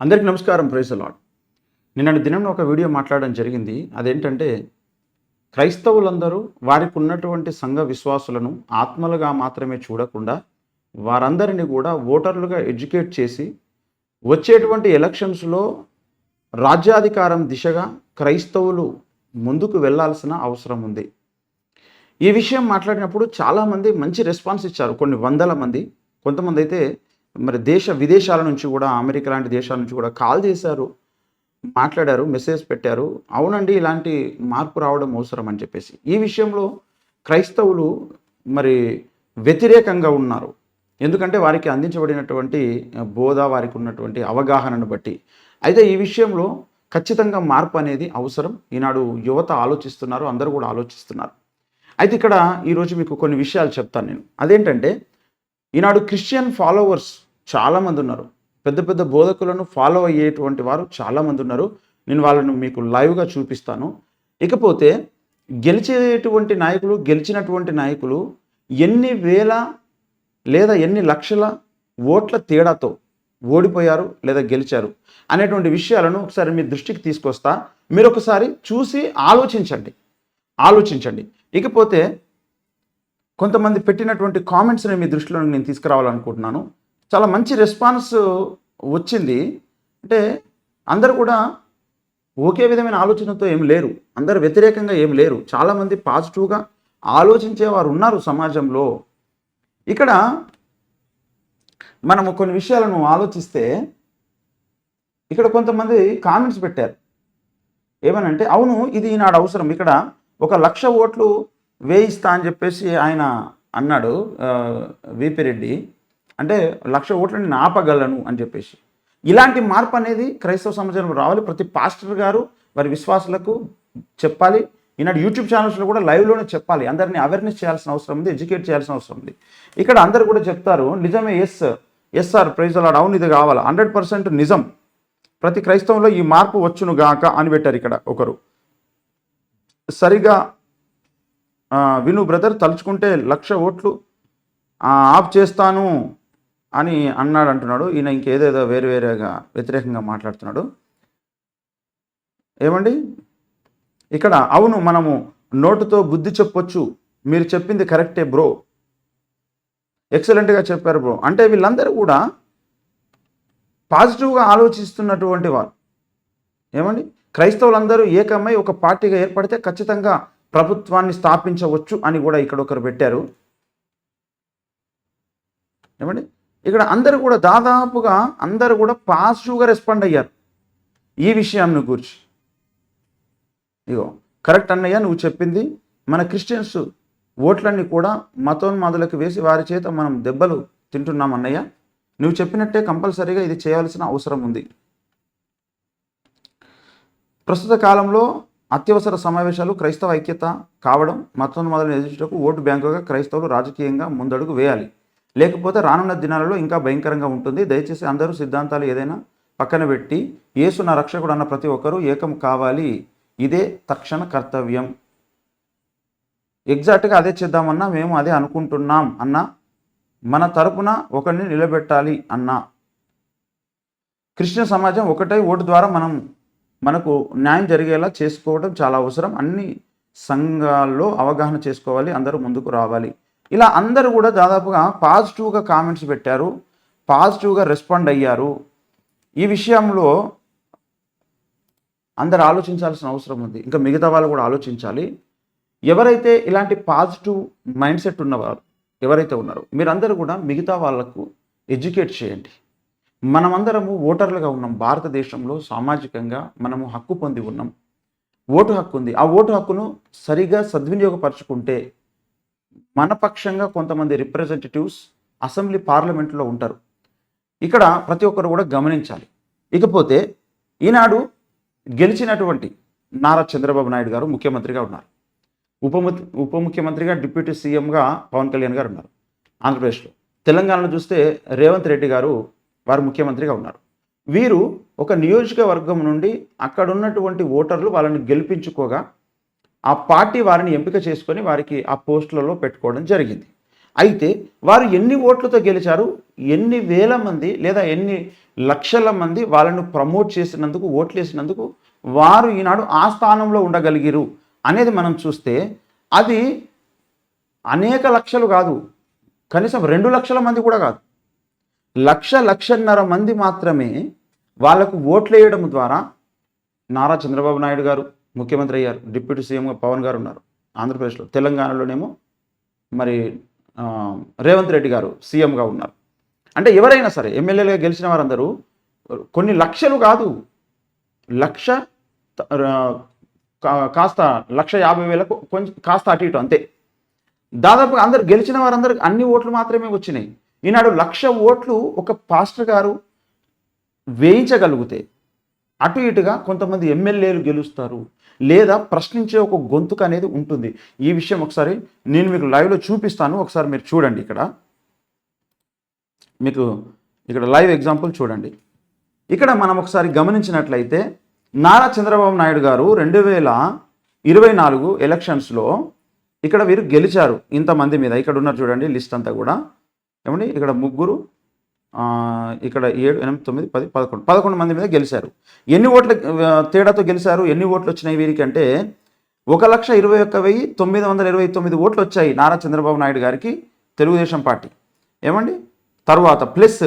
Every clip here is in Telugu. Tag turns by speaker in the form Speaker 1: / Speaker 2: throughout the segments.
Speaker 1: అందరికీ నమస్కారం ప్రైజ్ లాడ్ నిన్నటి దినం ఒక వీడియో మాట్లాడడం జరిగింది. అదేంటంటే క్రైస్తవులందరూ వారికి ఉన్నటువంటి సంఘ విశ్వాసులను ఆత్మలుగా మాత్రమే చూడకుండా వారందరినీ కూడా ఓటర్లుగా ఎడ్యుకేట్ చేసి వచ్చేటువంటి ఎలక్షన్స్లో రాజ్యాధికారం దిశగా క్రైస్తవులు ముందుకు వెళ్ళాల్సిన అవసరం ఉంది. ఈ విషయం మాట్లాడినప్పుడు చాలామంది మంచి రెస్పాన్స్ ఇచ్చారు. కొన్ని వందల మంది కొంతమంది అయితే మరి దేశ విదేశాల నుంచి కూడా అమెరికా లాంటి దేశాల నుంచి కూడా కాల్ చేశారు మాట్లాడారు మెసేజ్ పెట్టారు. అవునండి ఇలాంటి మార్పు రావడం అవసరం అని చెప్పేసి. ఈ విషయంలో క్రైస్తవులు మరి వ్యతిరేకంగా ఉన్నారు. ఎందుకంటే వారికి అందించబడినటువంటి బోధ వారికి ఉన్నటువంటి అవగాహనను బట్టి. అయితే ఈ విషయంలో ఖచ్చితంగా మార్పు అనేది అవసరం. ఈనాడు యువత ఆలోచిస్తున్నారు అందరూ కూడా ఆలోచిస్తున్నారు. అయితే ఇక్కడ ఈరోజు మీకు కొన్ని విషయాలు చెప్తాను నేను. అదేంటంటే ఈనాడు క్రిస్టియన్ ఫాలోవర్స్ చాలామంది ఉన్నారు పెద్ద పెద్ద బోధకులను ఫాలో అయ్యేటువంటి వారు చాలామంది ఉన్నారు నేను వాళ్ళను మీకు లైవ్గా చూపిస్తాను. ఇకపోతే గెలిచేటువంటి నాయకులు గెలిచినటువంటి నాయకులు ఎన్ని వేల లేదా ఎన్ని లక్షల ఓట్ల తేడాతో ఓడిపోయారు లేదా గెలిచారు అనేటువంటి విషయాలను ఒకసారి మీ దృష్టికి తీసుకొస్తా. మీరు ఒకసారి చూసి ఆలోచించండి. ఆలోచించండి. ఇకపోతే కొంతమంది పెట్టినటువంటి కామెంట్స్ని మీ దృష్టిలో నేను తీసుకురావాలనుకుంటున్నాను. చాలా మంచి రెస్పాన్స్ వచ్చింది. అంటే అందరూ కూడా ఒకే విధమైన ఆలోచనతో ఏం లేరు. అందరు వ్యతిరేకంగా ఏం లేరు. చాలామంది పాజిటివ్గా ఆలోచించే వారు ఉన్నారు సమాజంలో. ఇక్కడ మనము కొన్ని విషయాలను ఆలోచిస్తే ఇక్కడ కొంతమంది కామెంట్స్ పెట్టారు. ఏమనంటే అవును ఇది ఈనాడు అవసరం. ఇక్కడ ఒక లక్ష ఓట్లు వేయిస్తా అని చెప్పేసి ఆయన అన్నాడు విపి రెడ్డి అంటే లక్ష ఓట్లని నేను ఆపగలను అని చెప్పేసి. ఇలాంటి మార్పు అనేది క్రైస్తవ సమాజంలో రావాలి. ప్రతి పాస్టర్ గారు వారి విశ్వాసులకు చెప్పాలి. ఈనాడు యూట్యూబ్ ఛానల్స్లో కూడా లైవ్లోనే చెప్పాలి. అందరినీ అవేర్నెస్ చేయాల్సిన అవసరం ఉంది ఎడ్యుకేట్ చేయాల్సిన అవసరం ఉంది. ఇక్కడ అందరు కూడా చెప్తారు నిజమే ఎస్ ఎస్ సార్ ప్రైజ్ అలా డౌన్ ఇది కావాలి? హండ్రెడ్ పర్సెంట్ నిజం. ప్రతి క్రైస్తవంలో ఈ మార్పు వచ్చును గాక అని పెట్టారు ఇక్కడ ఒకరు. సరిగా విను బ్రదర్ తలుచుకుంటే లక్ష ఓట్లు ఆఫ్ చేస్తాను. అని అన్నాడు అంటున్నాడు ఈయన ఇంకేదేదో వేరు వేరేగా వ్యతిరేకంగా మాట్లాడుతున్నాడు. ఏమండి? ఇక్కడ అవును మనము నోటుతో బుద్ధి చెప్పొచ్చు. మీరు చెప్పింది కరెక్టే బ్రో. ఎక్సలెంట్గా చెప్పారు బ్రో. అంటే వీళ్ళందరూ కూడా పాజిటివ్గా ఆలోచిస్తున్నటువంటి వారు ఏమండి? క్రైస్తవులందరూ ఏకమై ఒక పార్టీగా ఏర్పడితే ఖచ్చితంగా ప్రభుత్వాన్ని స్థాపించవచ్చు అని కూడా ఇక్కడ ఒకరు పెట్టారు. ఏమండి? ఇక్కడ అందరూ కూడా దాదాపుగా అందరూ కూడా పాజిటివ్గా రెస్పాండ్ అయ్యారు. ఈ విషయాన్ని గురించి. ఇగో కరెక్ట్ అన్నయ్య నువ్వు చెప్పింది మన క్రిస్టియన్స్ ఓట్లన్నీ కూడా మతోన్మాదులకు వేసి వారి చేత మనం దెబ్బలు తింటున్నాం అన్నయ్య. నువ్వు చెప్పినట్టే కంపల్సరీగా ఇది చేయాల్సిన అవసరం ఉంది. ప్రస్తుత కాలంలో అత్యవసర సమావేశాలు క్రైస్తవ ఐక్యత కావడం మతోన్మాదులను ఎదుర్చుటకు ఓటు బ్యాంకుగా క్రైస్తవులు రాజకీయంగా ముందడుగు వేయాలి. లేకపోతే రానున్న దినాలలో ఇంకా భయంకరంగా ఉంటుంది. దయచేసి అందరూ సిద్ధాంతాలు ఏదైనా పక్కన పెట్టి యేసు నా రక్షకుడు అన్న ప్రతి ఒక్కరూ ఏకం కావాలి. ఇదే తక్షణ కర్తవ్యం. ఎగ్జాక్ట్గా అదే చేద్దామన్నా మేము అదే అనుకుంటున్నాం అన్నా మన తరపున ఒకరిని నిలబెట్టాలి అన్నా. క్రిస్టియన్ సమాజం ఒకటై ఓటు ద్వారా మనం మనకు న్యాయం జరిగేలా చేసుకోవడం చాలా అవసరం. అన్ని సంఘాల్లో అవగాహన చేసుకోవాలి. అందరూ ముందుకు రావాలి. ఇలా అందరూ కూడా దాదాపుగా పాజిటివ్గా కామెంట్స్ పెట్టారు పాజిటివ్గా రెస్పాండ్ అయ్యారు. ఈ విషయంలో అందరు ఆలోచించాల్సిన అవసరం ఉంది. ఇంకా మిగతా వాళ్ళు కూడా ఆలోచించాలి. ఎవరైతే ఇలాంటి పాజిటివ్ మైండ్ సెట్ ఉన్నవారు ఎవరైతే ఉన్నారో మీరందరూ కూడా మిగతా వాళ్ళకు ఎడ్యుకేట్ చేయండి. మనమందరము ఓటర్లుగా ఉన్నాం. భారతదేశంలో సామాజికంగా మనము హక్కు పొంది ఉన్నాం. ఓటు హక్కు ఉంది. ఆ ఓటు హక్కును సరిగా సద్వినియోగపరచుకుంటే మన పక్షంగా కొంతమంది రిప్రజెంటేటివ్స్ అసెంబ్లీ పార్లమెంట్లో ఉంటారు. ఇక్కడ ప్రతి ఒక్కరు కూడా గమనించాలి. ఇకపోతే ఈనాడు గెలిచినటువంటి నారా చంద్రబాబు నాయుడు గారు ముఖ్యమంత్రిగా ఉన్నారు. ఉప ఉప ముఖ్యమంత్రిగా డిప్యూటీ సీఎంగా పవన్ కళ్యాణ్ గారు ఉన్నారు ఆంధ్రప్రదేశ్లో. తెలంగాణలో చూస్తే రేవంత్ రెడ్డి గారు వారు ముఖ్యమంత్రిగా ఉన్నారు. వీరు ఒక నియోజకవర్గం నుండి అక్కడ ఉన్నటువంటి ఓటర్లు వాళ్ళని గెలిపించుకోగా ఆ పార్టీ వారిని ఎంపిక చేసుకొని వారికి ఆ పోస్టులలో పెట్టుకోవడం జరిగింది. అయితే వారు ఎన్ని ఓట్లతో గెలిచారు ఎన్ని వేల మంది లేదా ఎన్ని లక్షల మంది వాళ్ళను ప్రమోట్ చేసినందుకు ఓట్లు వేసినందుకు వారు ఈనాడు ఆ స్థానంలో ఉండగలిగిరు అనేది మనం చూస్తే అది అనేక లక్షలు కాదు. కనీసం రెండు లక్షల మంది కూడా కాదు. లక్ష లక్షన్నర మంది మాత్రమే వాళ్ళకు ఓట్లు వేయడం ద్వారా నారా చంద్రబాబు నాయుడు గారు ముఖ్యమంత్రి అయ్యారు. డిప్యూటీ సీఎంగా పవన్ గారు ఉన్నారు. ఆంధ్రప్రదేశ్లో. తెలంగాణలోనేమో మరి రేవంత్ రెడ్డి గారు సీఎంగా ఉన్నారు. అంటే ఎవరైనా సరే ఎమ్మెల్యేలుగా గెలిచిన వారందరూ కొన్ని లక్షలు కాదు. లక్ష కా- కాస్త లక్ష యాభై వేలకు కొంచెం కాస్త అటు ఇటు అంతే. దాదాపుగా అందరు గెలిచిన వారందరికి అన్ని ఓట్లు మాత్రమే వచ్చినాయి. ఈనాడు లక్ష ఓట్లు ఒక పాస్టర్ గారు వేయించగలిగితే అటు ఇటుగా కొంతమంది ఎమ్మెల్యేలు గెలుస్తారు. లేదా ప్రశ్నించే ఒక గొంతుక అనేది ఉంటుంది. ఈ విషయం ఒకసారి నేను మీకు లైవ్లో చూపిస్తాను. ఒకసారి మీరు చూడండి ఇక్కడ. మీకు ఇక్కడ లైవ్ ఎగ్జాంపుల్ చూడండి. ఇక్కడ మనం ఒకసారి గమనించినట్లయితే నారా చంద్రబాబు నాయుడు గారు రెండు వేల ఇరవై నాలుగు ఎలక్షన్స్లో ఇక్కడ వీరు గెలిచారు ఇంతమంది మీద. ఇక్కడ ఉన్నారు చూడండి లిస్ట్ అంతా కూడా. ఏమండి? ఇక్కడ ముగ్గురు ఇక్కడ ఏడు ఎనిమిది తొమ్మిది పది పదకొండు పదకొండు మంది మీద గెలిచారు. ఎన్ని ఓట్ల తేడాతో గెలిచారు? ఎన్ని ఓట్లు వచ్చినాయి వీరికి అంటే ఒక లక్ష ఇరవై ఒక్క వెయ్యి తొమ్మిది వందల ఇరవై తొమ్మిది ఓట్లు వచ్చాయి నారా చంద్రబాబు నాయుడు గారికి తెలుగుదేశం పార్టీ. ఏమండి? తర్వాత ప్లస్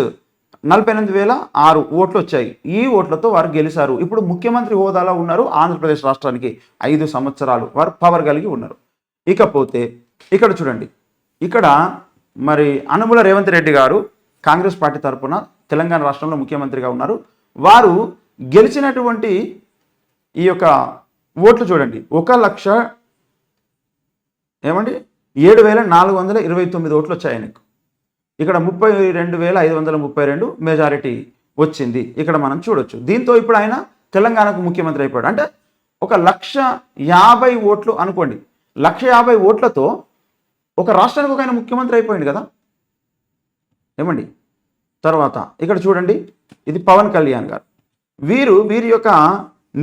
Speaker 1: నలభై ఎనిమిది వేల ఆరు ఓట్లు వచ్చాయి. ఈ ఓట్లతో వారు గెలిచారు. ఇప్పుడు ముఖ్యమంత్రి హోదాలో ఉన్నారు ఆంధ్రప్రదేశ్ రాష్ట్రానికి ఐదు సంవత్సరాలు. వారు పవర్ కలిగి ఉన్నారు. ఇకపోతే ఇక్కడ చూడండి. ఇక్కడ మరి అనుముల రేవంత్ రెడ్డి గారు కాంగ్రెస్ పార్టీ తరపున తెలంగాణ రాష్ట్రంలో ముఖ్యమంత్రిగా ఉన్నారు. వారు గెలిచినటువంటి ఈ యొక్క ఓట్లు చూడండి. ఒక లక్ష ఏమండి? ఏడు వేల నాలుగు వందల ఇరవై తొమ్మిది ఓట్లు వచ్చాయి ఆయనకు. ఇక్కడ ముప్పై రెండు వేల ఐదు వందల ముప్పై రెండు మెజారిటీ వచ్చింది. ఇక్కడ మనం చూడొచ్చు. దీంతో ఇప్పుడు ఆయన తెలంగాణకు ముఖ్యమంత్రి అయిపోయాడు. అంటే ఒక లక్ష యాభై ఓట్లు అనుకోండి. లక్ష యాభై ఓట్లతో ఒక రాష్ట్రానికి ఒక ఆయన ముఖ్యమంత్రి అయిపోయింది కదా. ఏమండి? తర్వాత ఇక్కడ చూడండి ఇది పవన్ కళ్యాణ్ గారు. వీరు వీరి యొక్క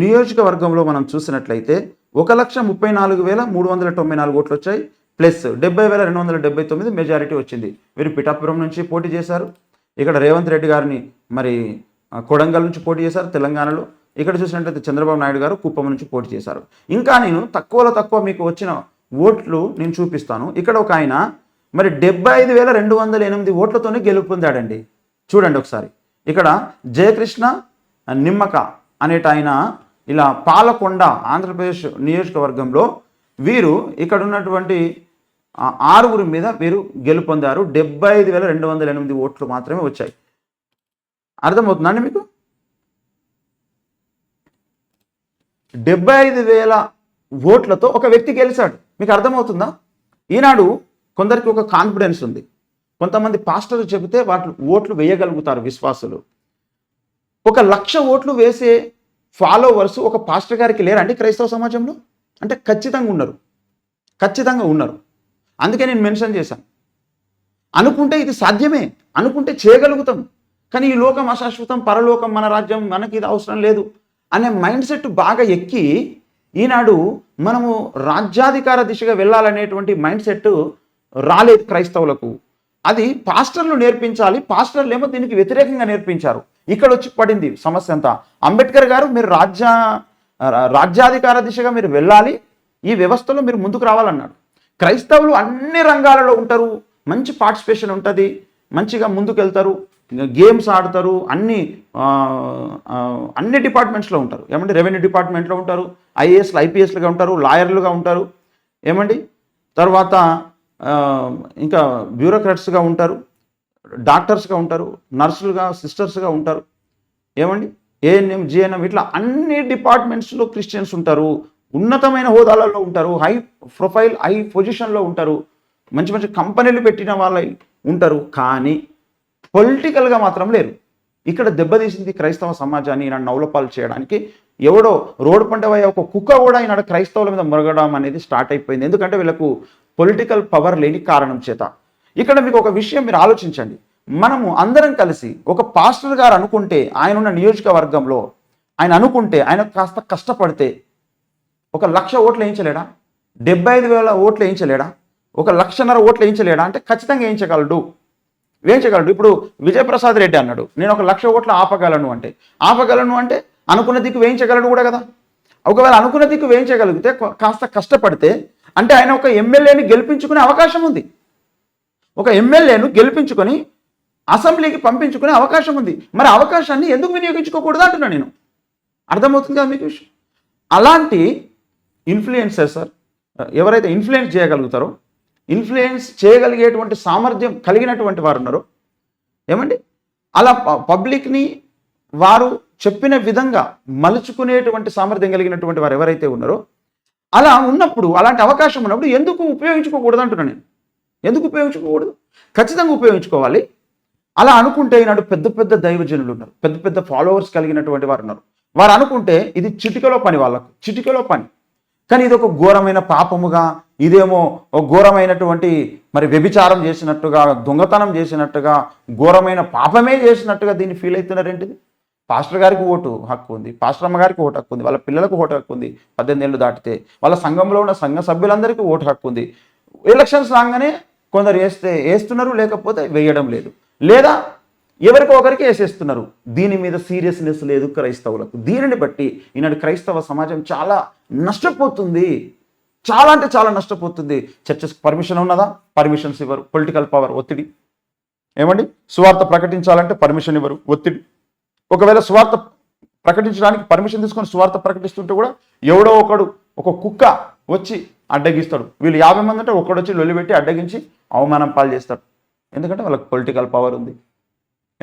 Speaker 1: నియోజకవర్గంలో మనం చూసినట్లయితే ఒక లక్ష ముప్పై నాలుగు వేల మూడు వందల తొంభై నాలుగు ఓట్లు వచ్చాయి. ప్లస్ డెబ్బై వేల రెండు వందల డెబ్బై తొమ్మిది మెజారిటీ వచ్చింది. వీరు పిఠాపురం నుంచి పోటీ చేశారు. ఇక్కడ రేవంత్ రెడ్డి గారిని మరి కొడంగల్ నుంచి పోటీ చేశారు తెలంగాణలో. ఇక్కడ చూసినట్లయితే చంద్రబాబు నాయుడు గారు కుప్పం నుంచి పోటీ చేశారు. ఇంకా నేను తక్కువలో తక్కువ మీకు వచ్చిన ఓట్లు నేను చూపిస్తాను. ఇక్కడ ఒక ఆయన మరి డెబ్బై ఐదు వేల రెండు వందల ఎనిమిది ఓట్లతోనే గెలుపొందాడండి. చూడండి ఒకసారి. ఇక్కడ జయకృష్ణ నిమ్మక అనేట ఆయన ఇలా పాలకొండ ఆంధ్రప్రదేశ్ నియోజకవర్గంలో వీరు ఇక్కడ ఉన్నటువంటి ఆరుగురి మీద వీరు గెలుపొందారు. డెబ్బై ఐదు వేల రెండు వందల ఎనిమిది ఓట్లు మాత్రమే వచ్చాయి. అర్థమవుతుందండి మీకు? డెబ్బై ఐదు వేల ఓట్లతో ఒక వ్యక్తి గెలిచాడు. మీకు అర్థమవుతుందా? ఈనాడు కొందరికి ఒక కాన్ఫిడెన్స్ ఉంది. కొంతమంది పాస్టర్లు చెబితే వాటి ఓట్లు వేయగలుగుతారు విశ్వాసులు. ఒక లక్ష ఓట్లు వేసే ఫాలోవర్స్ ఒక పాస్టర్ గారికి లేరండి క్రైస్తవ సమాజంలో? అంటే ఖచ్చితంగా ఉన్నారు. ఖచ్చితంగా ఉన్నారు. అందుకే నేను మెన్షన్ చేశాను. అనుకుంటే ఇది సాధ్యమే. అనుకుంటే చేయగలుగుతాం. కానీ ఈ లోకం అశాశ్వతం పరలోకం మన రాజ్యం మనకి ఇది అవసరం లేదు అనే మైండ్ సెట్ బాగా ఎక్కి ఈనాడు మనము రాజ్యాధికార దిశగా వెళ్ళాలనేటువంటి మైండ్ సెట్ రాలేదు క్రైస్తవులకు. అది పాస్టర్లు నేర్పించాలి పాస్టర్లు ఏమో దీనికి వ్యతిరేకంగా నేర్పించారు. ఇక్కడ వచ్చి పడింది సమస్య అంతా. అంబేద్కర్ గారు మీరు రాజ్య రాజ్యాధికార దిశగా మీరు వెళ్ళాలి ఈ వ్యవస్థలో మీరు ముందుకు రావాలన్నాడు. క్రైస్తవులు అన్ని రంగాలలో ఉంటారు మంచి పార్టిసిపేషన్ ఉంటుంది మంచిగా ముందుకు వెళ్తారు గేమ్స్ ఆడతారు అన్ని అన్ని డిపార్ట్మెంట్స్లో ఉంటారు. ఏమంటే రెవెన్యూ డిపార్ట్మెంట్లో ఉంటారు ఐఏఎస్లు ఐపీఎస్లుగా ఉంటారు లాయర్లుగా ఉంటారు. ఏమండి? తర్వాత ఇంకా బ్యూరోక్రాట్స్గా ఉంటారు డాక్టర్స్గా ఉంటారు నర్సులుగా సిస్టర్స్గా ఉంటారు. ఏమండి? ఏఎన్ఎం జిఎన్ఎం ఇట్లా అన్ని డిపార్ట్మెంట్స్లో క్రిస్టియన్స్ ఉంటారు ఉన్నతమైన హోదాలలో ఉంటారు హై ప్రొఫైల్ హై పొజిషన్లో ఉంటారు మంచి మంచి కంపెనీలు పెట్టిన వాళ్ళు ఉంటారు కానీ పొలిటికల్గా మాత్రం లేరు. ఇక్కడ దెబ్బతీసింది క్రైస్తవ సమాజాన్ని ఈయన నవలపాలు చేయడానికి. ఎవడో రోడ్డు పంట ఒక కుక్క కూడా ఈనాడు క్రైస్తవుల మీద మురగడం అనేది స్టార్ట్ అయిపోయింది. ఎందుకంటే వీళ్ళకు పొలిటికల్ పవర్ లేని కారణం చేత. ఇక్కడ మీకు ఒక విషయం మీరు ఆలోచించండి. మనము అందరం కలిసి ఒక పాస్టర్ గారు అనుకుంటే ఆయన ఉన్న నియోజకవర్గంలో ఆయన అనుకుంటే ఆయన కాస్త కష్టపడితే ఒక లక్ష ఓట్లు వేయించలేడా? డెబ్బై ఐదు వేల ఓట్లు వేయించలేడా? ఒక లక్షన్నర ఓట్లు వేయించలేడా? అంటే ఖచ్చితంగా వేయించగలడు. వేయించగలడు. ఇప్పుడు విజయప్రసాద్ రెడ్డి అన్నాడు నేను ఒక లక్ష ఓట్లు ఆపగలను అంటే. ఆపగలను అంటే అనుకున్న దిక్కు వేయించగలను కూడా కదా. ఒకవేళ అనుకున్న దిక్కు వేయించగలిగితే కాస్త కష్టపడితే అంటే ఆయన ఒక ఎమ్మెల్యేని గెలిపించుకునే అవకాశం ఉంది. ఒక ఎమ్మెల్యేను గెలిపించుకొని అసెంబ్లీకి పంపించుకునే అవకాశం ఉంది. మరి అవకాశాన్ని ఎందుకు వినియోగించుకోకూడదు అంటున్నా నేను. అర్థమవుతుంది కదా మీకు విషయం? అలాంటి ఇన్ఫ్లుయెన్సర్ సార్ ఎవరైతే ఇన్ఫ్లుయెన్స్ చేయగలుగుతారో ఇన్ఫ్లుయెన్స్ చేయగలిగేటువంటి సామర్థ్యం కలిగినటువంటి వారు ఉన్నారో. ఏమండి? అలా ప- పబ్లిక్ని వారు చెప్పిన విధంగా మలుచుకునేటువంటి సామర్థ్యం కలిగినటువంటి వారు ఎవరైతే ఉన్నారో అలా ఉన్నప్పుడు అలాంటి అవకాశం ఉన్నప్పుడు ఎందుకు ఉపయోగించుకోకూడదు అంటున్నాను నేను. ఎందుకు ఉపయోగించుకోకూడదు? ఖచ్చితంగా ఉపయోగించుకోవాలి. అలా అనుకుంటే ఈనాడు పెద్ద పెద్ద దైవజనులు ఉన్నారు. పెద్ద పెద్ద ఫాలోవర్స్ కలిగినటువంటి వారు ఉన్నారు. వారు అనుకుంటే ఇది చిటికలో పని వాళ్ళకు. చిటికలో పని. కానీ ఇది ఒక ఘోరమైన పాపముగా ఇదేమో ఒక ఘోరమైనటువంటి మరి వ్యభిచారం చేసినట్టుగా దొంగతనం చేసినట్టుగా ఘోరమైన పాపమే చేసినట్టుగా దీన్ని ఫీల్ అవుతున్నారేంటిది పాస్టర్ గారికి ఓటు హక్కు ఉంది పాస్టర్ అమ్మగారికి ఓటు హక్కు ఉంది వాళ్ళ పిల్లలకు ఓటు హక్కు ఉంది. పద్దెనిమిది ఏళ్ళు దాటితే వాళ్ళ సంఘంలో ఉన్న సంఘ సభ్యులందరికీ ఓటు హక్కు ఉంది. ఎలక్షన్స్ రాగానే కొందరు వేస్తే వేస్తున్నారు లేకపోతే వేయడం లేదు. లేదా ఎవరికో ఒకరికి వేసేస్తున్నారు. దీని మీద సీరియస్నెస్ లేదు క్రైస్తవులకు. దీనిని బట్టి ఈనాడు క్రైస్తవ సమాజం చాలా నష్టపోతుంది. చాలా అంటే చాలా నష్టపోతుంది. చర్చస్ పర్మిషన్ ఉన్నదా? పర్మిషన్స్ ఇవ్వరు. పొలిటికల్ పవర్ ఒత్తిడి. ఏమండి? సువార్త ప్రకటించాలంటే పర్మిషన్ ఇవ్వరు. ఒత్తిడి. ఒకవేళ స్వార్థ ప్రకటించడానికి పర్మిషన్ తీసుకొని స్వార్థ ప్రకటిస్తుంటే కూడా ఎవడో ఒకడు ఒక కుక్క వచ్చి అడ్డగిస్తాడు. వీళ్ళు యాభై మంది అంటే ఒకడు వచ్చి లొల్లిపెట్టి అడ్డగించి అవమానం పాలు చేస్తాడు. ఎందుకంటే వాళ్ళకి పొలిటికల్ పవర్ ఉంది.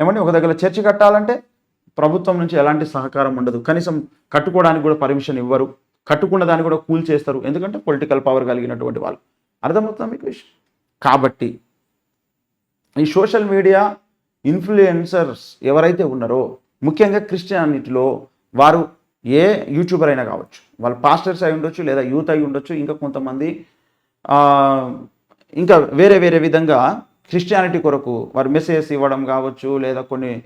Speaker 1: ఏమంటే ఒక దగ్గర చర్చి కట్టాలంటే ప్రభుత్వం నుంచి ఎలాంటి సహకారం ఉండదు. కనీసం కట్టుకోవడానికి కూడా పర్మిషన్ ఇవ్వరు. కట్టుకున్న దాన్ని కూడా కూల్ చేస్తారు. ఎందుకంటే పొలిటికల్ పవర్ కలిగినటువంటి వాళ్ళు. అర్థమవుతుంది మీకు విషయం? కాబట్టి ఈ సోషల్ మీడియా ఇన్ఫ్లుయెన్సర్స్ ఎవరైతే ఉన్నారో ముఖ్యంగా క్రిస్టియానిటీలో వారు ఏ యూట్యూబర్ అయినా కావచ్చు వాళ్ళు పాస్టర్స్ అయి ఉండొచ్చు లేదా యూత్ అయి ఉండొచ్చు ఇంకా కొంతమంది ఇంకా వేరే వేరే విధంగా క్రిస్టియానిటీ కొరకు వారు మెసేజెస్ ఇవ్వడం కావచ్చు లేదా కొన్ని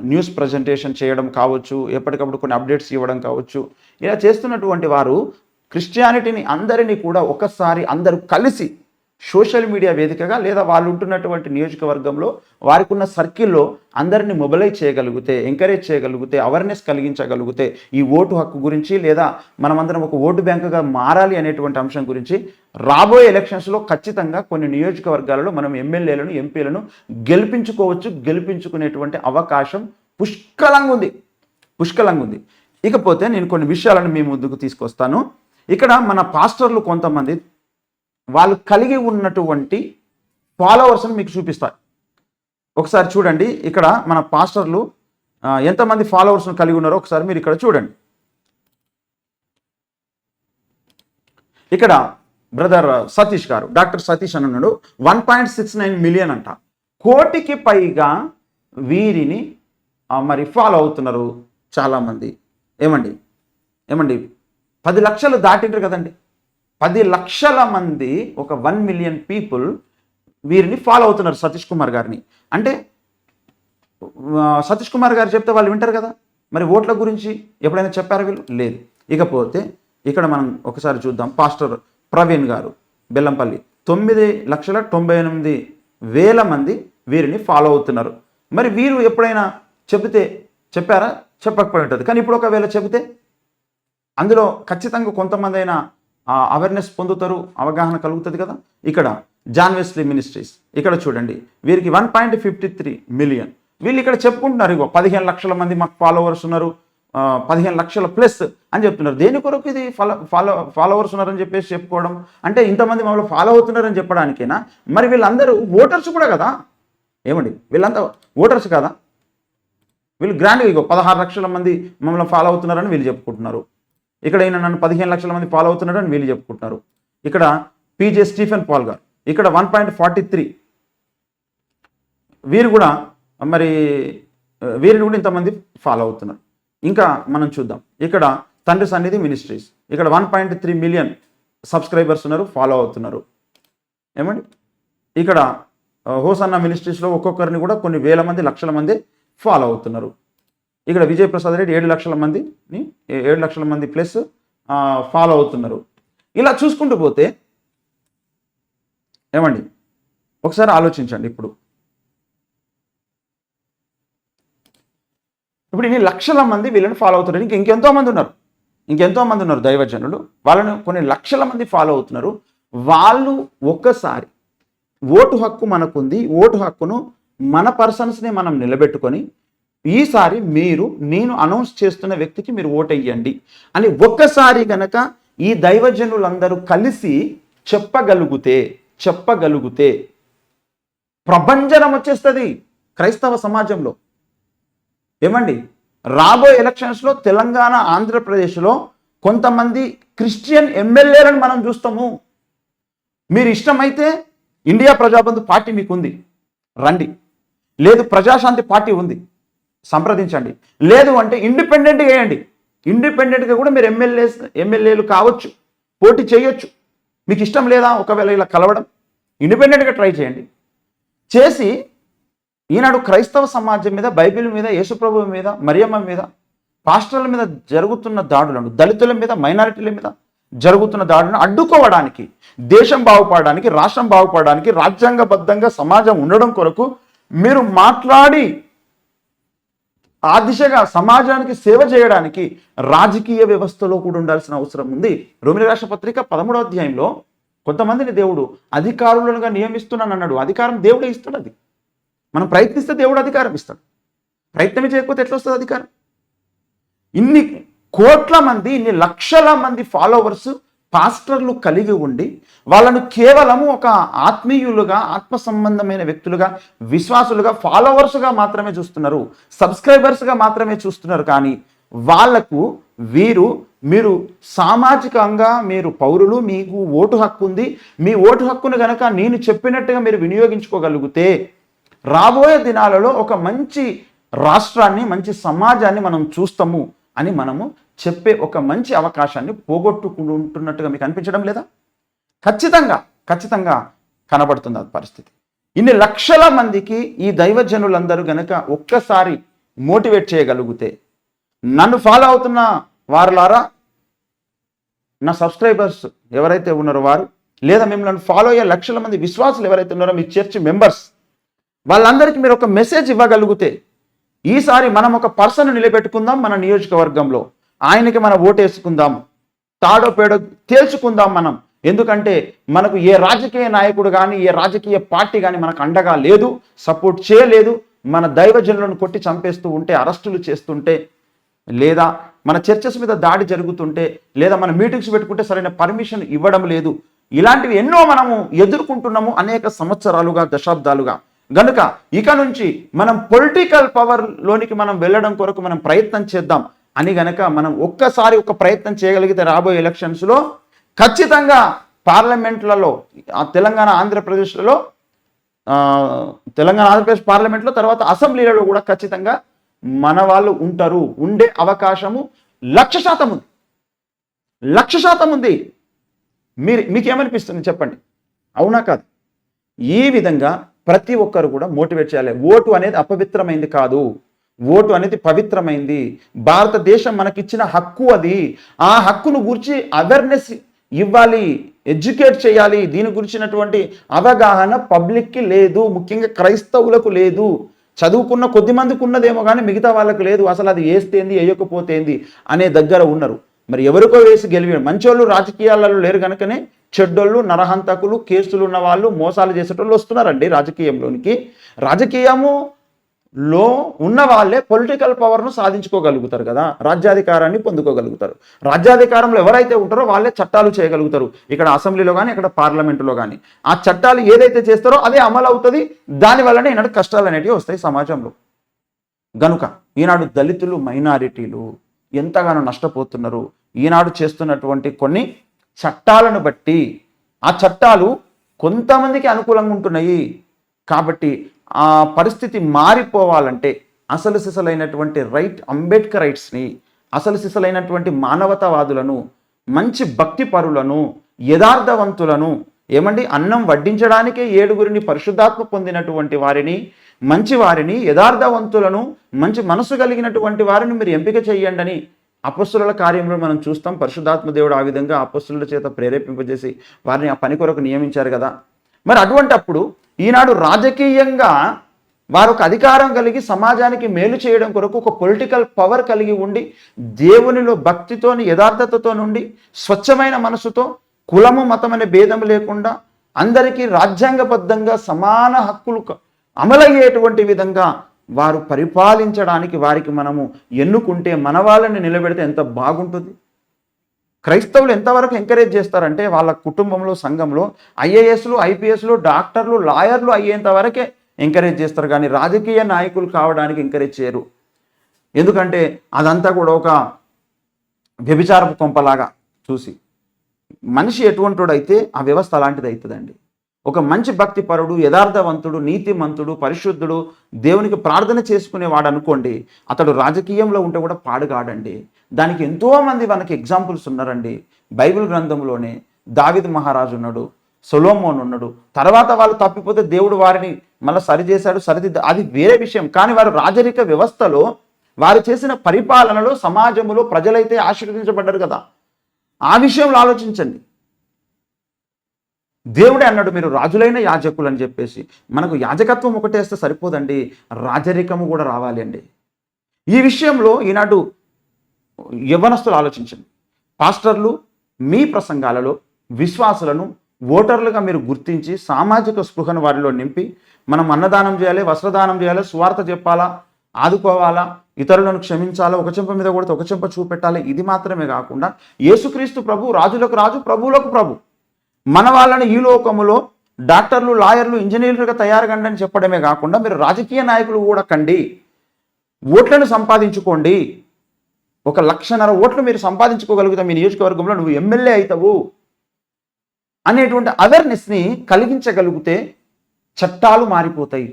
Speaker 1: న్యూస్ ప్రజెంటేషన్ చేయడం కావచ్చు ఎప్పటికప్పుడు కొన్ని అప్డేట్స్ ఇవ్వడం కావచ్చు. ఇలా చేస్తున్నటువంటి వారు క్రిస్టియానిటీని అందరినీ కూడా ఒకసారి అందరూ కలిసి సోషల్ మీడియా వేదికగా లేదా వాళ్ళు ఉంటున్నటువంటి నియోజకవర్గంలో వారికి ఉన్న సర్కిల్లో అందరిని మొబిలైజ్ చేయగలిగితే ఎంకరేజ్ చేయగలిగితే అవేర్నెస్ కలిగించగలిగితే ఈ ఓటు హక్కు గురించి లేదా మనమందరం ఒక ఓటు బ్యాంకుగా మారాలి అనేటువంటి అంశం గురించి రాబోయే ఎలక్షన్స్లో ఖచ్చితంగా కొన్ని నియోజకవర్గాలలో మనం ఎమ్మెల్యేలను ఎంపీలను గెలిపించుకోవచ్చు గెలిపించుకునేటువంటి అవకాశం పుష్కలంగా ఉంది. పుష్కలంగా ఉంది. ఇకపోతే నేను కొన్ని విషయాలను మీ ముందుకు తీసుకొస్తాను. ఇక్కడ మన పాస్టర్లు కొంతమంది వాళ్ళు కలిగి ఉన్నటువంటి ఫాలోవర్స్ని మీకు చూపిస్తారు ఒకసారి చూడండి ఇక్కడ మన పాస్టర్లు ఎంతమంది ఫాలోవర్స్ని కలిగి ఉన్నారో ఒకసారి మీరు ఇక్కడ చూడండి. ఇక్కడ బ్రదర్ సతీష్ గారు డాక్టర్ సతీష్ అని ఉన్నాడు. One point six nine million అంట. కోటికి పైగా వీరిని మరి ఫాలో అవుతున్నారు చాలామంది. ఏమండి? ఏమండి? పది లక్షలు దాటింటారు కదండి. పది లక్షల మంది ఒక వన్ మిలియన్ పీపుల్ వీరిని ఫాలో అవుతున్నారు సతీష్ కుమార్ గారిని. అంటే సతీష్ కుమార్ గారు చెప్తే వాళ్ళు వింటారు కదా? మరి ఓట్ల గురించి ఎప్పుడైనా చెప్పారు వీళ్ళు? లేదు. ఇకపోతే ఇక్కడ మనం ఒకసారి చూద్దాం. పాస్టర్ ప్రవీణ్ గారు బెల్లంపల్లి. తొమ్మిది లక్షల తొంభై ఎనిమిది వేల మంది వీరిని ఫాలో అవుతున్నారు. మరి వీరు ఎప్పుడైనా చెబితే చెప్పారా? చెప్పకపోయి ఉంటుంది. కానీ ఇప్పుడు ఒకవేళ చెబితే అందులో ఖచ్చితంగా కొంతమంది అయినా అవేర్నెస్ పొందుతారు అవగాహన కలుగుతుంది కదా? ఇక్కడ జాన్ వెస్లీ మినిస్ట్రీస్ ఇక్కడ చూడండి వీరికి one point fifty three million వీళ్ళు ఇక్కడ చెప్పుకుంటున్నారు ఇగో పదిహేను లక్షల మంది మాకు ఫాలోవర్స్ ఉన్నారు పదిహేను లక్షల ప్లస్ అని చెప్తున్నారు. దేని కొరకు ఇది ఫాలో ఫాలో ఫాలోవర్స్ ఉన్నారని చెప్పేసి చెప్పుకోవడం? అంటే ఇంతమంది మమ్మల్ని ఫాలో అవుతున్నారని చెప్పడానికేనా? మరి వీళ్ళందరూ ఓటర్స్ కూడా కదా? ఏమండి వీళ్ళంతా ఓటర్స్ కదా? వీళ్ళు గ్రాండ్గా ఇగో పదహారు లక్షల మంది మమ్మల్ని ఫాలో అవుతున్నారని వీళ్ళు చెప్పుకుంటున్నారు. ఇక్కడ ఈయన నన్ను పదిహేను లక్షల మంది ఫాలో అవుతున్నాడు అని వీళ్ళు చెప్పుకుంటున్నారు. ఇక్కడ పీజే స్టీఫెన్ పాల్ గారు. ఇక్కడ వన్ పాయింట్ ఫార్టీ త్రీ. వీరు కూడా మరి వీరిని కూడా ఇంతమంది ఫాలో అవుతున్నారు. ఇంకా మనం చూద్దాం. ఇక్కడ తండ్రి సన్నిధి మినిస్ట్రీస్. ఇక్కడ one point three million subscribers ఉన్నారు ఫాలో అవుతున్నారు. ఏమండి? ఇక్కడ హోసన్న మినిస్ట్రీస్లో ఒక్కొక్కరిని కూడా కొన్ని వేల మంది లక్షల మంది ఫాలో అవుతున్నారు. ఇక్కడ విజయప్రసాద్ రెడ్డి ఏడు లక్షల మందిని ఏడు లక్షల మంది ప్లస్ ఫాలో అవుతున్నారు. ఇలా చూసుకుంటూ పోతే ఏమండి? ఒకసారి ఆలోచించండి ఇప్పుడు. ఇప్పుడు ఇన్ని లక్షల మంది వీళ్ళని ఫాలో అవుతున్నారు. ఇంక ఇంకెంతో మంది ఉన్నారు. ఇంకెంతో మంది ఉన్నారు దైవజనులు. వాళ్ళని కొన్ని లక్షల మంది ఫాలో అవుతున్నారు. వాళ్ళు ఒక్కసారి ఓటు హక్కు మనకుంది. ఓటు హక్కును మన పర్సన్స్ని మనం నిలబెట్టుకొని ఈసారి మీరు నేను అనౌన్స్ చేస్తున్న వ్యక్తికి మీరు ఓటెయ్యండి అని ఒక్కసారి గనక ఈ దైవజనులందరూ కలిసి చెప్పగలిగితే చెప్పగలిగితే ప్రభంజనం వచ్చేస్తుంది క్రైస్తవ సమాజంలో. ఏమండి? రాబోయే ఎలక్షన్స్లో తెలంగాణ ఆంధ్రప్రదేశ్లో కొంతమంది క్రిస్టియన్ ఎమ్మెల్యేలను మనం చూస్తాము. మీరు ఇష్టమైతే ఇండియా ప్రజాబంధు పార్టీ మీకు ఉంది రండి. లేదు ప్రజాశాంతి పార్టీ ఉంది. సంప్రదించండి. లేదు అంటే ఇండిపెండెంట్గా వేయండి. ఇండిపెండెంట్గా కూడా మీరు ఎమ్మెల్యే ఎమ్మెల్యేలు కావచ్చు పోటీ చేయొచ్చు. మీకు ఇష్టం లేదా ఒకవేళ ఇలా కలవడం ఇండిపెండెంట్గా ట్రై చేయండి. చేసి ఈనాడు క్రైస్తవ సమాజం మీద బైబిల్ మీద యేసుప్రభు మీద మరియమ్మ మీద పాస్టర్ల మీద జరుగుతున్న దాడులను దళితుల మీద మైనారిటీల మీద జరుగుతున్న దాడులను అడ్డుకోవడానికి దేశం బాగుపడడానికి రాష్ట్రం బాగుపడడానికి రాజ్యాంగబద్ధంగా సమాజం ఉండడం కొరకు మీరు మాట్లాడి ఆ దిశగా సమాజానికి సేవ చేయడానికి రాజకీయ వ్యవస్థలో కూడా ఉండాల్సిన అవసరం ఉంది. రోమిలి రాష్ట్ర పత్రిక పదమూడవ అధ్యాయంలో కొంతమందిని దేవుడు అధికారులుగా నియమిస్తున్నాను అన్నాడు. అధికారం దేవుడే ఇస్తాడు అది. మనం ప్రయత్నిస్తే దేవుడు అధికారం ఇస్తాడు. ప్రయత్నమే చేయకపోతే ఎట్లా వస్తుంది అధికారం? ఇన్ని కోట్ల మంది ఇన్ని లక్షల మంది ఫాలోవర్స్ పాస్టర్లు కలిగి ఉండి వాళ్ళను కేవలము ఒక ఆత్మీయులుగా ఆత్మ సంబంధమైన వ్యక్తులుగా విశ్వాసులుగా ఫాలోవర్స్గా మాత్రమే చూస్తున్నారు సబ్స్క్రైబర్స్గా మాత్రమే చూస్తున్నారు. కానీ వాళ్ళకు వీరు మీరు సామాజికంగా మీరు పౌరులు మీకు ఓటు హక్కు ఉంది. మీ ఓటు హక్కును గనక నేను చెప్పినట్టుగా మీరు వినియోగించుకోగలిగితే రాబోయే దినాలలో ఒక మంచి రాష్ట్రాన్ని మంచి సమాజాన్ని మనం చూస్తాము అని మనము చెప్పే ఒక మంచి అవకాశాన్ని పోగొట్టుకుంటున్నట్టుగా మీకు అనిపించడం లేదా? ఖచ్చితంగా ఖచ్చితంగా కనబడుతుంది ఆ పరిస్థితి. ఇన్ని లక్షల మందికి ఈ దైవజనులందరూ గనక ఒక్కసారి మోటివేట్ చేయగలిగితే నన్ను ఫాలో అవుతున్న వారులారా నా సబ్స్క్రైబర్స్ ఎవరైతే ఉన్నారో వారు లేదా మిమ్మల్ని ఫాలో అయ్యే లక్షల మంది విశ్వాసులు ఎవరైతే ఉన్నారో మీ చర్చ్ మెంబర్స్ వాళ్ళందరికీ మీరు ఒక మెసేజ్ ఇవ్వగలిగితే ఈసారి మనం ఒక పర్సన్ నిలబెట్టుకుందాం మన నియోజకవర్గంలో. ఆయనకి మనం ఓటేసుకుందాం తాడో పేడో తేల్చుకుందాం మనం. ఎందుకంటే మనకు ఏ రాజకీయ నాయకుడు కానీ ఏ రాజకీయ పార్టీ కానీ మనకు అండగా లేదు సపోర్ట్ చేయలేదు మన దైవజనులను కొట్టి చంపేస్తూ ఉంటే అరెస్టులు చేస్తుంటే లేదా మన చర్చస్ మీద దాడి జరుగుతుంటే లేదా మన మీటింగ్స్ పెట్టుకుంటే సరైన పర్మిషన్ ఇవ్వడం లేదు. ఇలాంటివి ఎన్నో మనము ఎదుర్కొంటున్నాము అనేక సంవత్సరాలుగా దశాబ్దాలుగా. గనుక ఇక నుంచి మనం పొలిటికల్ పవర్లోనికి మనం వెళ్ళడం కొరకు మనం ప్రయత్నం చేద్దాం. అని గనక మనం ఒక్కసారి ఒక ప్రయత్నం చేయగలిగితే రాబోయే ఎలక్షన్స్లో ఖచ్చితంగా పార్లమెంట్లలో తెలంగాణ ఆంధ్రప్రదేశ్లలో తెలంగాణ ఆంధ్రప్రదేశ్ పార్లమెంట్లో తర్వాత అసెంబ్లీలలో కూడా ఖచ్చితంగా మన వాళ్ళు ఉంటారు. ఉండే అవకాశము లక్ష శాతం ఉంది. లక్ష శాతం ఉంది. మీరు మీకేమనిపిస్తుంది చెప్పండి? అవునా కాదు? ఈ విధంగా ప్రతి ఒక్కరు కూడా మోటివేట్ చేయాలి. ఓటు అనేది అపవిత్రమైంది కాదు. ఓటు అనేది పవిత్రమైంది. భారతదేశం మనకిచ్చిన హక్కు అది. ఆ హక్కును గురించి అవేర్నెస్ ఇవ్వాలి ఎడ్యుకేట్ చేయాలి. దీని గురించినటువంటి అవగాహన పబ్లిక్కి లేదు ముఖ్యంగా క్రైస్తవులకు లేదు. చదువుకున్న కొద్ది మందికి ఉన్నదేమో కానీ మిగతా వాళ్ళకి లేదు. అసలు అది వేస్తేంది వేయకపోతేంది అనే దగ్గర ఉన్నారు. మరి ఎవరికో వేసి గెలివి మంచోళ్ళు రాజకీయాలలో లేరు కనుకనే చెడ్డోళ్ళు నరహంతకులు కేసులు ఉన్న వాళ్ళు మోసాలు చేసేటోళ్ళు వస్తున్నారండి రాజకీయంలోనికి. రాజకీయము లో ఉన్న వాళ్ళే పొలిటికల్ పవర్ను సాధించుకోగలుగుతారు కదా? రాజ్యాధికారాన్ని పొందుకోగలుగుతారు. రాజ్యాధికారంలో ఎవరైతే ఉంటారో వాళ్ళే చట్టాలు చేయగలుగుతారు. ఇక్కడ అసెంబ్లీలో కానీ ఇక్కడ పార్లమెంటులో కానీ ఆ చట్టాలు ఏదైతే చేస్తారో అదే అమలు అవుతుంది. దానివల్లనే ఈనాడు కష్టాలు అనేటివి వస్తాయి సమాజంలో. గనుక ఈనాడు దళితులు మైనారిటీలు ఎంతగానో నష్టపోతున్నారు. ఈనాడు చేస్తున్నటువంటి కొన్ని చట్టాలను బట్టి ఆ చట్టాలు కొంతమందికి అనుకూలంగా ఉంటున్నాయి. కాబట్టి ఆ పరిస్థితి మారిపోవాలంటే అసలు సిసలైనటువంటి రైట్ అంబేద్కర్ రైట్స్ని అసలు సిసలైనటువంటి మానవతావాదులను మంచి భక్తి పరులను యథార్థవంతులను ఏమండి అన్నం వడ్డించడానికే ఏడుగురిని పరిశుద్ధాత్మ పొందినటువంటి వారిని మంచి వారిని యథార్థవంతులను మంచి మనసు కలిగినటువంటి వారిని మీరు ఎంపిక చేయండి అని అపస్సుల కార్యంలో మనం చూస్తాం. పరిశుద్ధాత్మ దేవుడు ఆ విధంగా అపస్సుల చేత ప్రేరేపింపజేసి వారిని ఆ పని కొరకు నియమించారు కదా. మరి అటువంటప్పుడు ఈనాడు రాజకీయంగా వారు ఒక అధికారం కలిగి సమాజానికి మేలు చేయడం కొరకు ఒక పొలిటికల్ పవర్ కలిగి ఉండి దేవునిలో భక్తితోని యథార్థతతో నుండి స్వచ్ఛమైన మనసుతో కులము మతం అనే భేదం లేకుండా అందరికీ రాజ్యాంగబద్ధంగా సమాన హక్కులు అమలయ్యేటువంటి విధంగా వారు పరిపాలించడానికి వారికి మనము ఎన్నుకుంటే మన వాళ్ళని నిలబెడితే ఎంత బాగుంటుంది. క్రైస్తవులు ఎంతవరకు ఎంకరేజ్ చేస్తారంటే వాళ్ళ కుటుంబంలో సంఘంలో ఐఏఎస్లు ఐపీఎస్లు డాక్టర్లు లాయర్లు అయ్యేంత వరకే ఎంకరేజ్ చేస్తారు. కానీ రాజకీయ నాయకులు కావడానికి ఎంకరేజ్ చేయరు. ఎందుకంటే అదంతా కూడా ఒక వ్యభిచారపు కొంపలాగా చూసి. మనిషి ఎటువంటివాడైతే ఆ వ్యవస్థ అలాంటిది అవుతుందండి ఒక మంచి భక్తిపరుడు యథార్థవంతుడు నీతిమంతుడు పరిశుద్ధుడు దేవునికి ప్రార్థన చేసుకునేవాడు అనుకోండి అతడు రాజకీయంలో ఉంటే కూడా పాడుగాడండి. దానికి ఎంతోమంది మనకి ఎగ్జాంపుల్స్ ఉన్నారండి. బైబిల్ గ్రంథంలోనే దావిద్ మహారాజు ఉన్నాడు సొలోమోన్ ఉన్నాడు. తర్వాత వాళ్ళు తప్పిపోతే దేవుడు వారిని మళ్ళీ సరిచేశాడు సరిదిద్ద అది వేరే విషయం. కానీ వారు రాజరిక వ్యవస్థలో వారు చేసిన పరిపాలనలో సమాజంలో ప్రజలైతే ఆశీర్వదించబడ్డారు కదా. ఆ విషయంలో ఆలోచించండి. దేవుడే అన్నాడు మీరు రాజులైన యాజకులు అని చెప్పేసి మనకు యాజకత్వం ఒకటేస్తే సరిపోదండి రాజరికము కూడా రావాలి అండి. ఈ విషయంలో ఈనాడు యవనస్తులు ఆలోచించండి. పాస్టర్లు మీ ప్రసంగాలలో విశ్వాసులను ఓటర్లుగా మీరు గుర్తించి సామాజిక స్పృహను వారిలో నింపి మనం అన్నదానం చేయాలి వస్త్రదానం చేయాలి స్వార్థ చెప్పాలా ఆదుకోవాలా ఇతరులను క్షమించాలా ఒక చెంప మీద కొడితే ఒక చెంప చూపెట్టాలి ఇది మాత్రమే కాకుండా యేసుక్రీస్తు ప్రభు రాజులకు రాజు ప్రభువులకు ప్రభు. మన వాళ్ళని ఈ లోకములో డాక్టర్లు లాయర్లు ఇంజనీర్లుగా తయారు కండి అని చెప్పడమే కాకుండా మీరు రాజకీయ నాయకులు కూడా కండి. ఓట్లను సంపాదించుకోండి. ఒక లక్షన్నర ఓట్లు మీరు సంపాదించుకోగలుగుతాం మీ నియోజకవర్గంలో నువ్వు ఎమ్మెల్యే అవుతావు అనేటువంటి అవేర్నెస్ని కలిగించగలిగితే చట్టాలు మారిపోతాయి.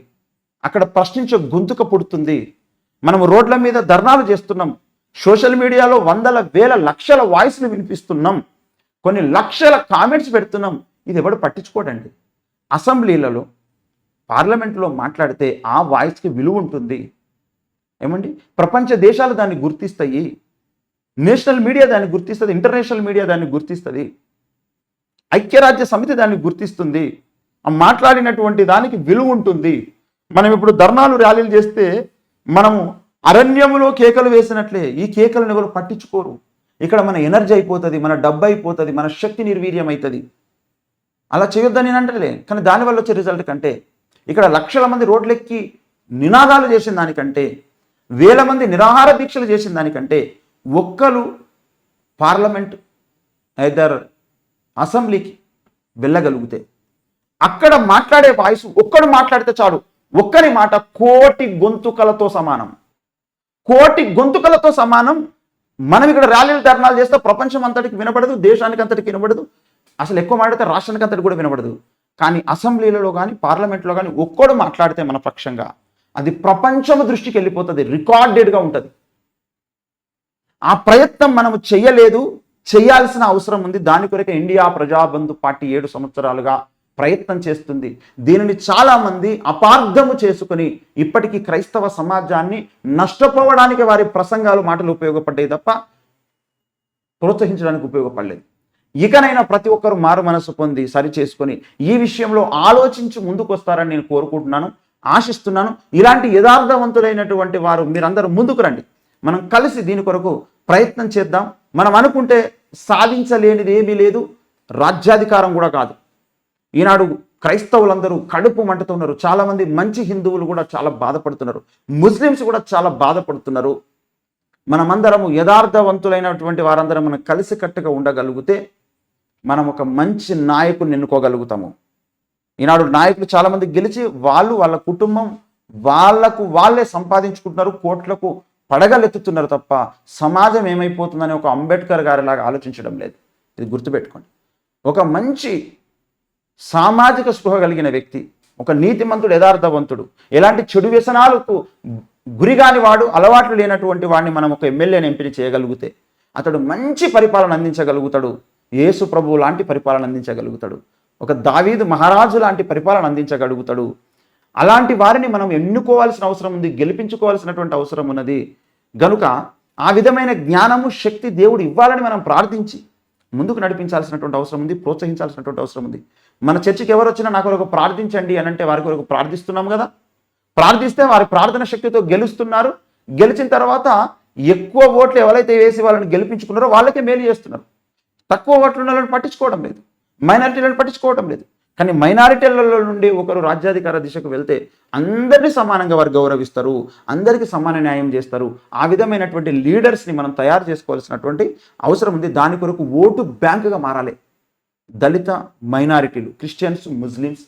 Speaker 1: అక్కడ ప్రశ్నించే గొంతుక పుడుతుంది. మనం రోడ్ల మీద ధర్నాలు చేస్తున్నాం. సోషల్ మీడియాలో వందల వేల లక్షల వాయిస్లు వినిపిస్తున్నాం. కొన్ని లక్షల కామెంట్స్ పెడుతున్నాం. ఇది ఎవడు పట్టించుకోడండి. అసెంబ్లీలలో పార్లమెంట్లో మాట్లాడితే ఆ వాయిస్కి విలువ ఉంటుంది. ఏమండి? ప్రపంచ దేశాలు దాన్ని గుర్తిస్తాయి. నేషనల్ మీడియా దాన్ని గుర్తిస్తుంది. ఇంటర్నేషనల్ మీడియా దాన్ని గుర్తిస్తుంది. ఐక్యరాజ్య సమితి దాన్ని గుర్తిస్తుంది. ఆ మాట్లాడినటువంటి దానికి విలువ ఉంటుంది. మనం ఇప్పుడు ధర్నాలు ర్యాలీలు చేస్తే మనము అరణ్యములో కేకలు వేసినట్లే. ఈ కేకలను ఎవరు పట్టించుకోరు. ఇక్కడ మన ఎనర్జీ అయిపోతుంది మన డబ్బు అయిపోతుంది మన శక్తి నిర్వీర్యం అవుతుంది అలా చేయొద్దని నేను అంటలే కానీ దానివల్ల వచ్చే రిజల్ట్ కంటే ఇక్కడ లక్షల మంది రోడ్లెక్కి నినాదాలు చేసిన దానికంటే వేల మంది నిరాహార దీక్షలు చేసిన దానికంటే ఒక్కరు పార్లమెంట్ ఐదర్ అసెంబ్లీకి వెళ్ళగలిగితే అక్కడ మాట్లాడే వాయిస్ ఒక్కడు మాట్లాడితే చాలు. ఒక్కరి మాట కోటి గొంతుకలతో సమానం. కోటి గొంతుకలతో సమానం మనం ఇక్కడ ర్యాలీలు ధర్నాలు చేస్తే ప్రపంచం అంతటికి వినపడదు దేశానికి అంతటికి వినబడదు. అసలు ఎక్కువ మాట్లాడితే రాష్ట్రానికి అంతటి కూడా వినబడదు. కానీ అసెంబ్లీలలో కానీ పార్లమెంట్లో కానీ ఒక్కడు మాట్లాడితే మన పక్షంగా అది ప్రపంచం దృష్టికి వెళ్ళిపోతుంది రికార్డెడ్గా ఉంటుంది. ఆ ప్రయత్నం మనము చెయ్యలేదు చేయాల్సిన అవసరం ఉంది. దాని కొరకు ఇండియా ప్రజాబంధు పార్టీ ఏడు సంవత్సరాలుగా ప్రయత్నం చేస్తుంది. దీనిని చాలామంది అపార్థము చేసుకుని ఇప్పటికీ క్రైస్తవ సమాజాన్ని నష్టపోవడానికి వారి ప్రసంగాలు మాటలు ఉపయోగపడ్డాయి తప్ప ప్రోత్సహించడానికి ఉపయోగపడలేదు. ఇకనైనా ప్రతి ఒక్కరు మారు మనసు పొంది సరి చేసుకొని ఈ విషయంలో ఆలోచించి ముందుకు వస్తారని నేను కోరుకుంటున్నాను ఆశిస్తున్నాను. ఇలాంటి యథార్థవంతులైనటువంటి వారు మీరందరూ ముందుకు రండి. మనం కలిసి దీని కొరకు ప్రయత్నం చేద్దాం. మనం అనుకుంటే సాధించలేనిది ఏమీ లేదు. రాజ్యాధికారం కూడా కాదు. ఈనాడు క్రైస్తవులందరూ కడుపు మంటతో ఉన్నారు చాలామంది మంచి హిందువులు కూడా చాలా బాధపడుతున్నారు. ముస్లిమ్స్ కూడా చాలా బాధపడుతున్నారు. మనమందరము యథార్థవంతులైనటువంటి వారందరం మనం కలిసికట్టుగా ఉండగలిగితే మనం ఒక మంచి నాయకుని ఎన్నుకోగలుగుతాము. ఈనాడు నాయకులు చాలామంది గెలిచి వాళ్ళు వాళ్ళ కుటుంబం వాళ్ళకు వాళ్ళే సంపాదించుకుంటున్నారు. కోట్లకు పడగలెత్తుతున్నారు తప్ప సమాజం ఏమైపోతుందని ఒక అంబేద్కర్ గారిలాగా ఆలోచించడం లేదు. ఇది గుర్తుపెట్టుకోండి. ఒక మంచి సామాజిక స్పృహ కలిగిన వ్యక్తి ఒక నీతిమంతుడు యథార్థవంతుడు ఎలాంటి చెడు వ్యసనాలకు గురిగాని వాడు అలవాట్లు లేనటువంటి వాడిని మనం ఒక ఎమ్మెల్యేని ఎంపిక చేయగలిగితే అతడు మంచి పరిపాలన అందించగలుగుతాడు. యేసు ప్రభువు లాంటి పరిపాలన అందించగలుగుతాడు. ఒక దావీదు మహారాజు లాంటి పరిపాలన అందించగలుగుతాడు. అలాంటి వారిని మనం ఎన్నుకోవాల్సిన అవసరం ఉంది గెలిపించుకోవాల్సినటువంటి అవసరం ఉన్నది. గనుక ఆ విధమైన జ్ఞానము శక్తి దేవుడు ఇవ్వాలని మనం ప్రార్థించి ముందుకు నడిపించాల్సినటువంటి అవసరం ఉంది ప్రోత్సహించాల్సినటువంటి అవసరం ఉంది. మన చర్చికి ఎవరు వచ్చినా నా కొరకు ప్రార్థించండి అని అంటే వారి కొరకు ప్రార్థిస్తున్నాం కదా. ప్రార్థిస్తే వారి ప్రార్థన శక్తితో గెలుస్తున్నారు. గెలిచిన తర్వాత ఎక్కువ ఓట్లు ఎవరైతే వేసి వాళ్ళని గెలిపించుకున్నారో వాళ్ళకే మేలు చేస్తున్నారు. తక్కువ ఓట్లు ఉన్న వాళ్ళని పట్టించుకోవడం లేదు. మైనారిటీలను పట్టించుకోవడం లేదు. కానీ మైనారిటీలలో నుండి ఒకరు రాజ్యాధికార దిశకు వెళ్తే అందరినీ సమానంగా వారు గౌరవిస్తారు అందరికీ సమాన న్యాయం చేస్తారు. ఆ విధమైనటువంటి లీడర్స్ని మనం తయారు చేసుకోవాల్సినటువంటి అవసరం ఉంది. దాని కొరకు ఓటు బ్యాంకుగా మారాలి. దళిత మైనారిటీలు క్రిస్టియన్స్ ముస్లిమ్స్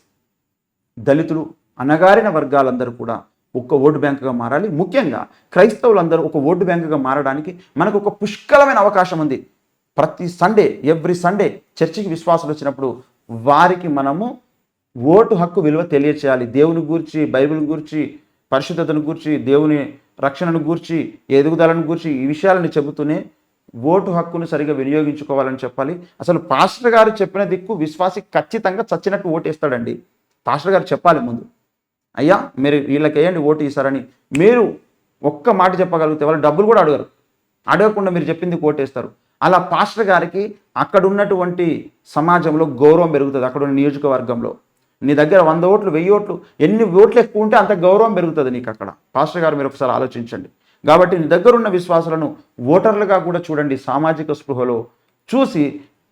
Speaker 1: దళితులు అనగారిన వర్గాలందరూ కూడా ఒక ఓటు బ్యాంకుగా మారాలి. ముఖ్యంగా క్రైస్తవులందరూ ఒక ఓటు బ్యాంకుగా మారడానికి మనకు ఒక పుష్కలమైన అవకాశం ఉంది. ప్రతి సండే ఎవ్రీ సండే చర్చికి విశ్వాసులు వచ్చినప్పుడు వారికి మనము ఓటు హక్కు విలువ తెలియచేయాలి. దేవుని గూర్చి బైబిల్ గూర్చి పరిశుద్ధతను గూర్చి దేవుని రక్షణను గూర్చి ఎదుగుదలను గూర్చి ఈ విషయాలను చెబుతూనే ఓటు హక్కును సరిగా వినియోగించుకోవాలని చెప్పాలి. అసలు పాస్టర్ గారు చెప్పిన దిక్కు విశ్వాసి ఖచ్చితంగా చచ్చినట్టు ఓటేస్తాడండి. పాస్టర్ గారు చెప్పాలి ముందు. అయ్యా మీరు వీళ్ళకి వేయండి ఓటు ఇస్తారని మీరు ఒక్క మాట చెప్పగలిగితే వాళ్ళు డబ్బులు కూడా అడగరు. అడగకుండా మీరు చెప్పింది ఓటేస్తారు. అలా పాస్టర్ గారికి అక్కడున్నటువంటి సమాజంలో గౌరవం పెరుగుతుంది అక్కడ ఉన్న నియోజకవర్గంలో. నీ దగ్గర వంద ఓట్లు వెయ్యి ఓట్లు ఎన్ని ఓట్లు ఎక్కువ ఉంటే అంత గౌరవం పెరుగుతుంది నీకు అక్కడ. పాస్టర్ గారు మీరు ఒకసారి ఆలోచించండి. కాబట్టి నీ దగ్గర ఉన్న విశ్వాసాలను ఓటర్లుగా కూడా చూడండి సామాజిక స్పృహలో చూసి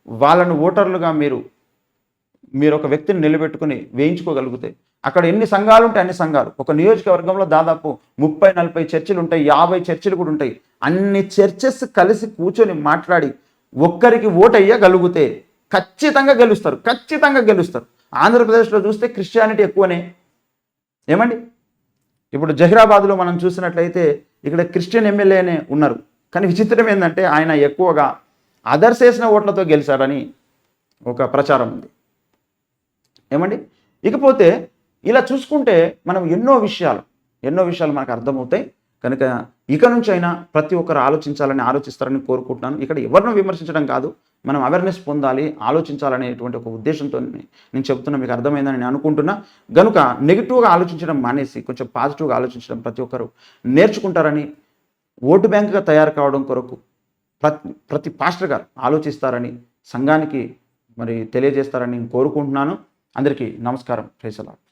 Speaker 1: వాళ్ళను ఓటర్లుగా మీరు మీరు ఒక వ్యక్తిని నిలబెట్టుకుని వేయించుకోగలిగితే అక్కడ ఎన్ని సంఘాలు ఉంటాయి అన్ని సంఘాలు. ఒక నియోజకవర్గంలో దాదాపు ముప్పై నలభై చర్చిలు ఉంటాయి యాభై చర్చిలు కూడా ఉంటాయి. అన్ని చర్చెస్ కలిసి కూర్చొని మాట్లాడి ఒక్కరికి ఓటు అయ్యగలిగితే ఖచ్చితంగా గెలుస్తారు ఖచ్చితంగా గెలుస్తారు. ఆంధ్రప్రదేశ్లో చూస్తే క్రిస్టియానిటీ ఎక్కువనే. ఏమండి? ఇప్పుడు జహీరాబాద్లో మనం చూసినట్లయితే ఇక్కడ క్రిస్టియన్ ఎమ్మెల్యేనే ఉన్నారు. కానీ విచిత్రం ఏంటంటే ఆయన ఎక్కువగా అదర్స్ వేసిన ఓట్లతో గెలిచాడని ఒక ప్రచారం ఉంది. ఏమండి? ఇకపోతే ఇలా చూసుకుంటే మనం ఎన్నో విషయాలు ఎన్నో విషయాలు మనకు అర్థమవుతాయి. కనుక ఇక నుంచి అయినా ప్రతి ఒక్కరు ఆలోచించాలని ఆలోచిస్తారని కోరుకుంటున్నాను. ఇక్కడ ఎవరిని విమర్శించడం కాదు. మనం అవేర్నెస్ పొందాలి ఆలోచించాలనేటువంటి ఒక ఉద్దేశంతో నేను చెప్తున్నా మీకు అర్థమైందని నేను అనుకుంటున్నా. గనుక నెగిటివ్గా ఆలోచించడం మానేసి కొంచెం పాజిటివ్గా ఆలోచించడం ప్రతి ఒక్కరు నేర్చుకుంటారని ఓటు బ్యాంకుగా తయారు కావడం కొరకు ప్రతి ప్రతి పాస్టర్ గారు ఆలోచిస్తారని సంఘానికి మరి తెలియజేస్తారని నేను కోరుకుంటున్నాను. అందరికీ నమస్కారం. ప్రేసలాడు